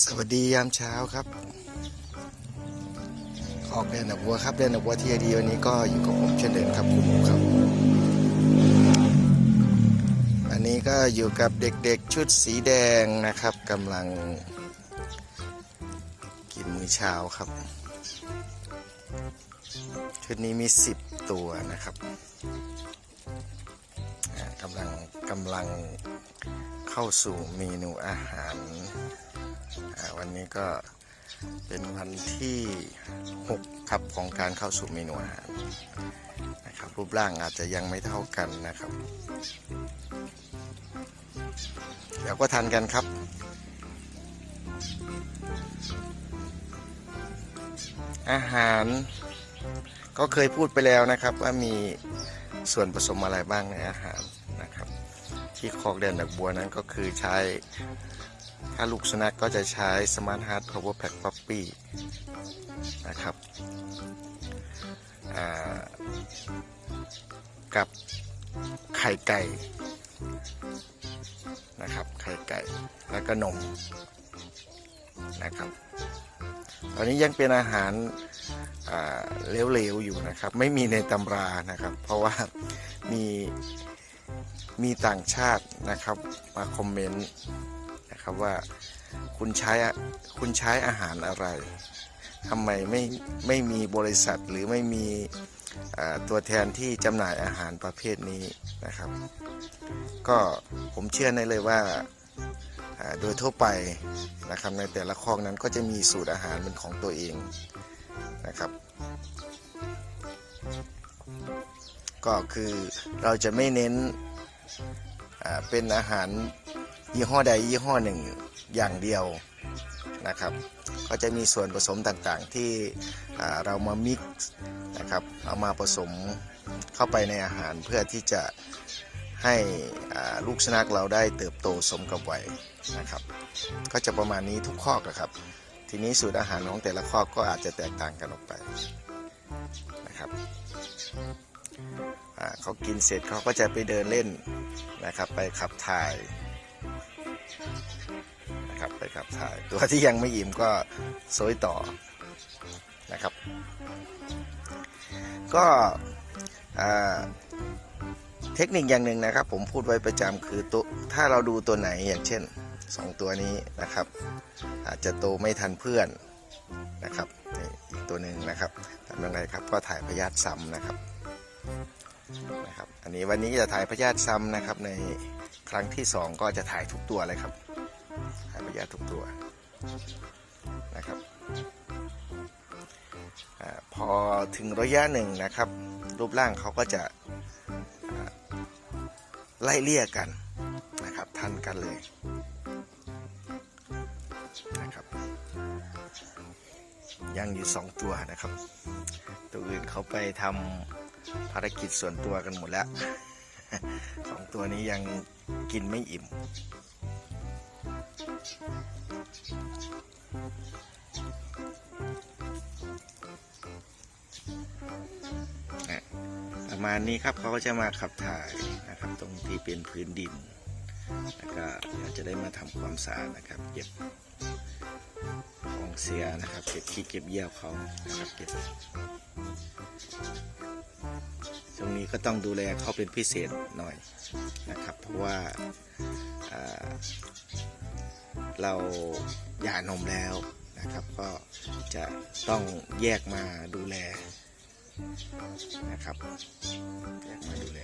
สวัสดียามเช้าครับ ออกเดินหนักวัวครับเดินหนักวัวที่ดีวันนี้ก็อยู่กับผมเช่นเดิมครับคุณหมูครับ อันนี้ก็อยู่กับเด็กๆชุดสีแดงนะครับกำลัง กินมื้อเช้าครับ ชุดนี้มี 10 ตัวนะครับอ่ากำลังกำลังเข้าสู่เมนูอาหาร วันนี้ก็เป็นวันที่ 6 ครับของการเข้าสู่เมนูอาหารนะครับรูปร่างอาจจะยังไม่เท่ากันนะครับเดี๋ยวก็ทันกันครับอาหารก็เคยพูดไปแล้วนะครับว่ามีส่วนผสมอะไรบ้างในอาหารนะครับ ที่คอกเดนดักบัวนั้นก็คือใช้ ถ้าลูกสุนัขกก็จะใช้สมาร์ทฮาร์ดพาวเวอร์แพ็คป๊อปปี้นะครับกับไข่ไก่นะครับไข่ไก่แล้วก็นมนะครับ ตอนนี้ยังเป็นอาหารเหลวๆอยู่นะครับ ไม่มีในตำรานะครับ เพราะว่ามีมีต่างชาตินะครับมาคอมเมนต์ นะครับว่าคุณใช้คุณใช้อาหารอะไรทำไมไม่ไม่มีบริษัทหรือไม่มีตัวแทนที่จำหน่ายอาหารประเภทนี้นะครับ ก็ผมเชื่อในเลยว่าโดยทั่วไปนะครับในแต่ละคลอกนั้นก็จะมีสูตรอาหารเป็นของตัวเองนะครับ ก็คือเราจะไม่เน้นเป็นอาหาร ยี่ห้อใดยี่ห้อหนึ่งอย่างเดียวนะครับ ก็จะมีส่วนผสมต่างๆที่เรามามิกซ์นะครับเอามาผสมเข้าไปในอาหารเพื่อที่จะให้ลูกสุนัขเราได้เติบโตสมกับวัยนะครับ ก็จะประมาณนี้ทุกคอกะครับ ทีนี้สูตรอาหารของแต่ละคอก็อาจจะแตกต่างกันออกไปนะครับเขากินเสร็จเขาก็จะไปเดินเล่นนะครับ ไปขับถ่าย นะครับไปขับถ่ายตัวที่ยังไม่อิ่มก็โซยต่อนะครับ ก็เทคนิคอย่างหนึ่งนะครับ ผมพูดไว้ประจำคือตัวถ้าเราดูตัวไหนอย่างเช่นสองตัวนี้นะครับ อาจจะโตไม่ทันเพื่อนนะครับนี่อีกตัวหนึ่งนะครับทำยังไงครับก็ถ่ายพยาธิซ้ำนะครับนะครับ อันนี้วันนี้จะถ่ายพยาธิซ้ำนะครับใน ครั้งที่สองก็จะถ่ายทุกตัวเลยครับถ่ายพยาทุกตัวนะครับอพอถึงระยะหนึ่งนะครับ รูปร่างเขาก็จะไล่เลี่ยกันนะครับทันกันเลยนะครับยังอยู่สองตัวนะครับ ตัวอื่นเขาไปทำภารกิจส่วนตัวกันหมดแล้ว สองตัวนี้ยังกินไม่อิ่ม ประมาณนี้ครับเขาก็จะมาขับถ่ายนะครับ ตรงที่เป็นพื้นดิน แล้วก็เดี๋ยวจะได้มาทำความสะอาดนะครับ เก็บของเสียนะครับ เก็บขี้เก็บเยี่ยวเขานะครับเก็บ ช่วงนี้ก็ต้องดูแลเขาเป็นพิเศษหน่อยนะครับ เพราะว่าอ่าเราหย่านมแล้วนะครับ ก็จะต้องแยกมาดูแลนะครับแยกมาดูแล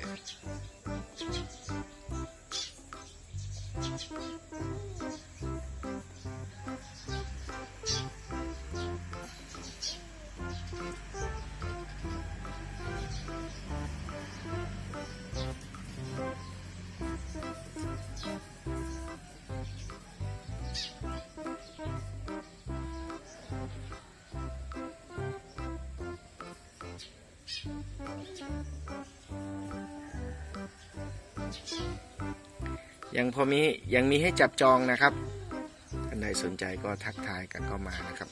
ยังพอมียังมีให้จับจองนะครับท่านใดสนใจก็ทักทายกันเข้ามานะครับ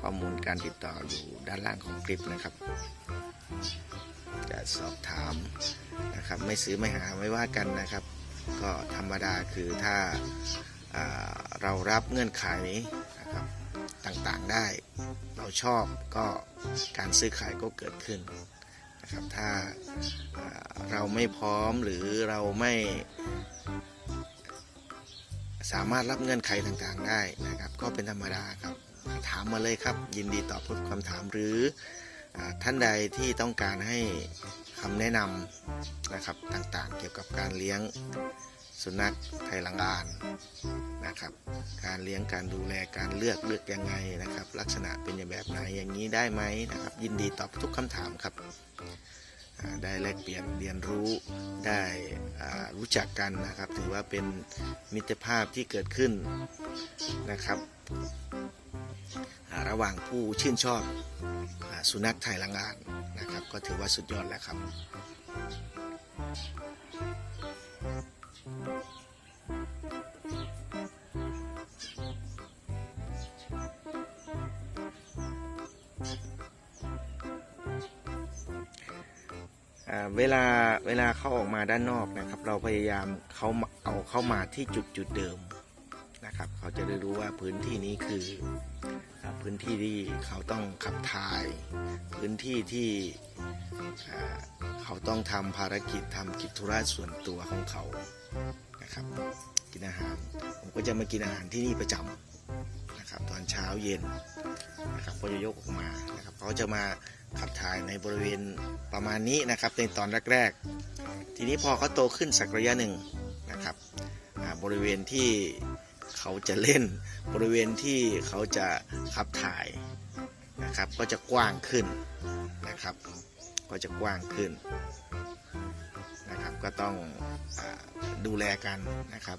ข้อมูลการติดต่ออยู่ด้านล่างของคลิปนะครับ จะสอบถามนะครับไม่ซื้อไม่หาไม่ว่ากันนะครับ ก็ธรรมดาคือถ้าาเรารับเงื่อนไขนะครับต่างๆได้ เราชอบก็การซื้อขายก็เกิดขึ้น นะครับถ้าเราไม่พร้อมหรือเราไม่ สามารถรับเงื่อนไขต่างๆได้นะครับ ก็เป็นธรรมดาครับ ถามมาเลยครับ ยินดีตอบทุกคำถามหรืออท่านใดที่ต้องการให้คำแนะนำนะครับต่างๆ เกี่ยวกับการเลี้ยงสุนัขไทยลังอาน นะครับ การเลี้ยงการดูแลการเลือกเลือกยังไงนะครับ ลักษณะเป็นย่างแบบไหนอย่างนี้ได้ไหมนะครับ ยินดีตอบทุกคำถามครับได้แลกเปลี่ยนเรียนรู้ได้รู้จักกันนะครับ ถือว่าเป็นมิตรภาพที่เกิดขึ้นนะครับ ระหว่างผู้ชื่นชอบอสุนัขไทยลังอานนะครับ ก็ถือว่าสุดยอดแล้วครับ เวลาเวลาเขาออกมาด้านนอกนะครับ เราพยายามเขาเอาเข้ามาที่จุดจุดเดิมนะครับ เขาจะได้รู้ว่าพื้นที่นี้คือพื้นที่ที่เขาต้องขับถ่าย พื้นที่ที่เขาต้องทำภารกิจทำกิจธุระส่วนตัวของเขานะครับ กินอาหารผมก็จะมากินอาหารที่นี่ประจำ นะครับตอนเช้าเย็นนะครับก็จะยกออกมานะครับเขาจะมาขับถ่ายในบริเวณประมาณนี้นะครับในตอนแรกๆ ทีนี้พอเขาโตขึ้นสักระยะหนึ่งนะครับบริเวณที่เขาจะเล่นบริเวณที่เขาจะขับถ่ายนะครับก็จะกว้างขึ้นนะครับ ก็จะกว้างขึ้นนะครับก็ต้องอดูแลกันนะครับ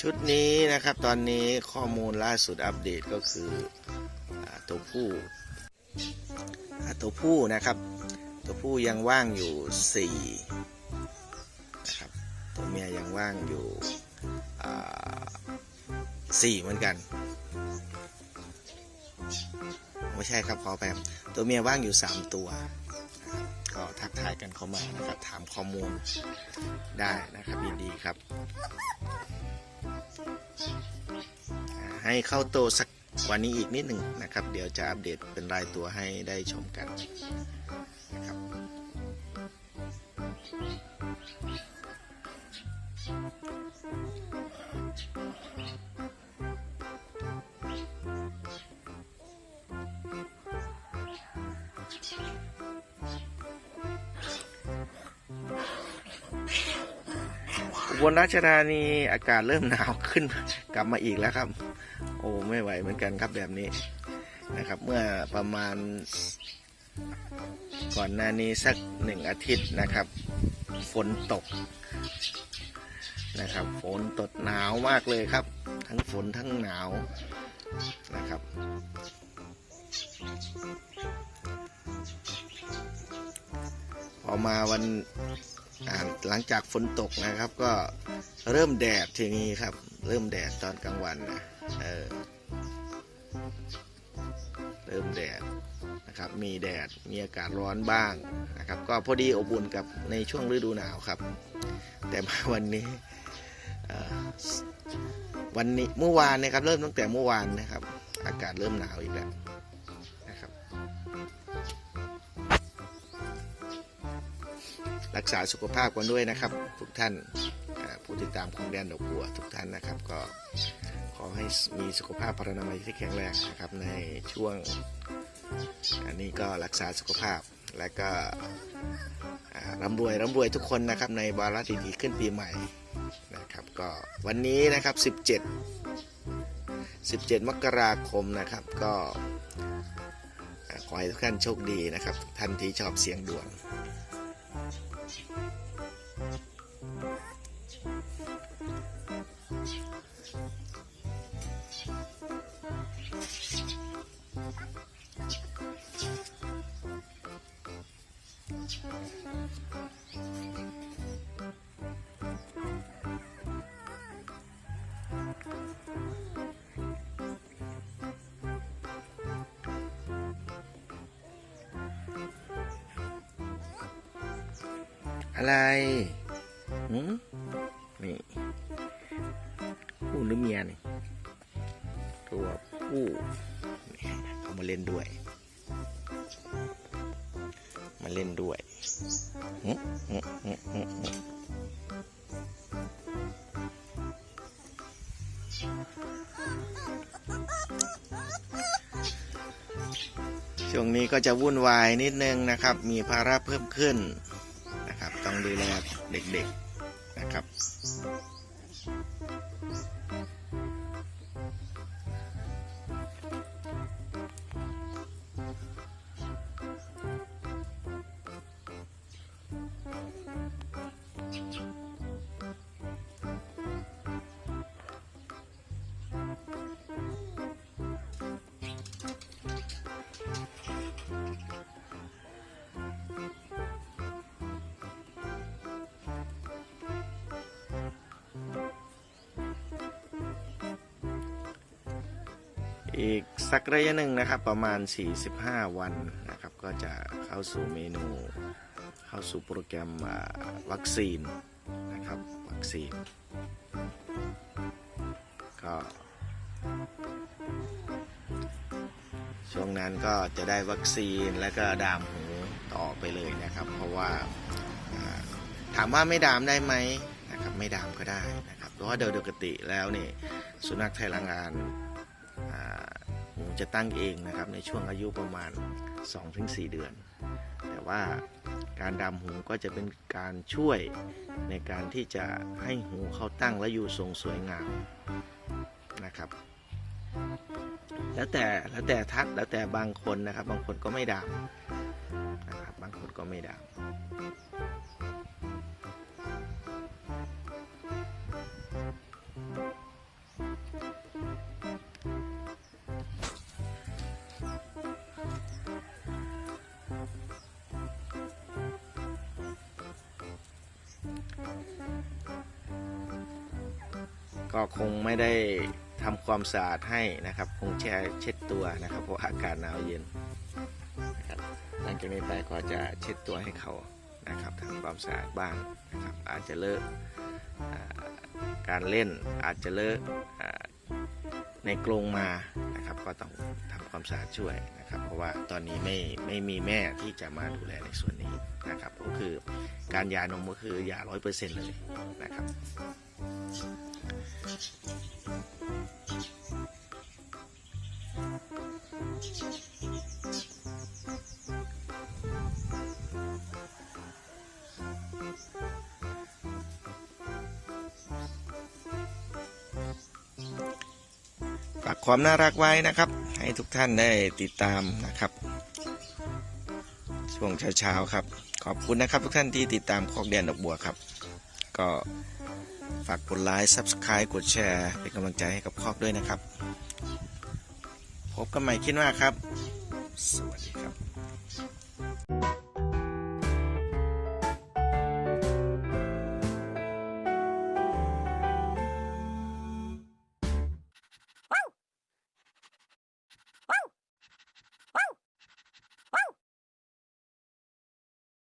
ชุดนี้นะครับตอนนี้ข้อมูลล่าสุดอัปเดตก็คืออตัวผู้ตัวผู้นะครับ ตัวผู้ยังว่างอยู่สี่นะครับตัวเมียยังว่างอยู่สี่เหมือนกัน ไม่ใช่ครับขอไปบตัวเมียว่างอยู่สามตัวก็ทักทายกันเข้ามานะครับถามข้อมูลได้นะครับยินดีครับ ให้เข้าโตสักกว่านี้อีกนิดหนึ่งนะครับ เดี๋ยวจะอัปเดตเป็นรายตัวให้ได้ชมกันนะครับ อุบลราชธานีอากาศเริ่มหนาวขึ้นกลับมาอีกแล้วครับ โอ้ไม่ไหวเหมือนกันครับแบบนี้นะครับ เมื่อประมาณ ก่อนหน้านี้สักหนึ่งอาทิตย์นะครับ ฝนตกนะครับ ฝนตกหนาวมากเลยครับ ทั้งฝนทั้งหนาวนะครับพอมาวัน หลังจากฝนตกนะครับ ก็เริ่มแดดทีนี้ครับ เริ่มแดดตอนกลางวันนะเออเริ่มแดดนะครับ มีแดดมีอากาศร้อนบ้างนะครับ ก็พอดีอบอุ่นกับในช่วงฤดูหนาวครับ แต่มาวันนี้ออวันนี้เมื่อวานนะครับ เริ่มตั้งแต่เมื่อวานนะครับ อากาศเริ่มหนาวอีกแล้ว รักษาสุขภาพกันด้วยนะครับ ทุกท่านผู้ติดตามของแดนดอกบัวทุกท่านนะครับ ก็ขอให้มีสุขภาพพรรณนามัยที่แข็งแรงนะครับในช่วง อันนี้ก็รักษาสุขภาพและก็ร่ำรวยร่ำรวยทุกคนนะครับในวาระดีๆขึ้นปีใหม่นะครับก็วันนี้นะครับ 17 17 มกราคมนะครับ ก็ขอให้ทุกท่านโชคดีนะครับ ท่านที่ชอบเสียงดว ง อะไรหืมนี่ผู้หรือเมียนี่ตัวผู้เอามาเล่นด้วย มาเล่นด้วยหึหึหึหึหึช่วงนี้ก็จะวุ่นวายนิดนึงนะครับ มีภาระเพิ่มขึ้น นะครับต้องดูแลเด็กๆ อีกสักระยะหนึ่งนะครับประมาณ 45 วันนะครับ ก็จะเข้าสู่เมนู เข้าสู่โปรแกรมวัคซีนนะครับวัคซีน ก็ช่วงนั้นก็จะได้วัคซีนและก็ดามหูต่อไปเลยนะครับ เพราะว่าถามว่าไม่ดามได้ไหมนะครับไม่ดามก็ได้นะครับเพราะว่าโดยปกติแล้วนี่สุนัขไทยละงาน อ่าหูจะตั้งเองนะครับในช่วงอายุประมาณ 2-4 เดือน แต่ว่าการดำหูก็จะเป็นการช่วยในการที่จะให้หูเขาตั้งและอยู่ทรงสวยงามนะครับ แล้วแต่แล้วแต่ทักแล้วแต่บางคนนะครับ บางคนก็ไม่ดำนะครับบางคนก็ไม่ดำ ก็คงไม่ได้ทำความสะอาดให้นะครับ คงแช่เช็ดตัวนะครับ เพราะอากาศหนาวเย็นนะครับหลังจากนี้ไปก็จะเช็ดตัวให้เขานะครับทำความสะอาดบ้างนะครับ อาจจะเลอะการเล่นอาจจะเลอะในกรงมานะครับ ก็ต้องทำความสะอาดช่วยนะครับ เพราะว่าตอนนี้ไม่ไม่มีแม่ที่จะมาดูแลในส่วนนี้นะครับ ก็คือการยานมก็คือยาร้อยเปอร์เซ็นต์เลยนะครับ ฝากความน่ารักไว้นะครับ ให้ทุกท่านได้ติดตามนะครับ ช่วงเช้าๆครับ ขอบคุณนะครับทุกท่านที่ติดตามคอกแดนดอกบัวครับ ก็ ฝากกดไลค์ Subscribe กดแชร์ เป็นกำลังใจให้กับคอกด้วยนะครับ พบกันใหม่คิดว่าครับ สวัสดีครับ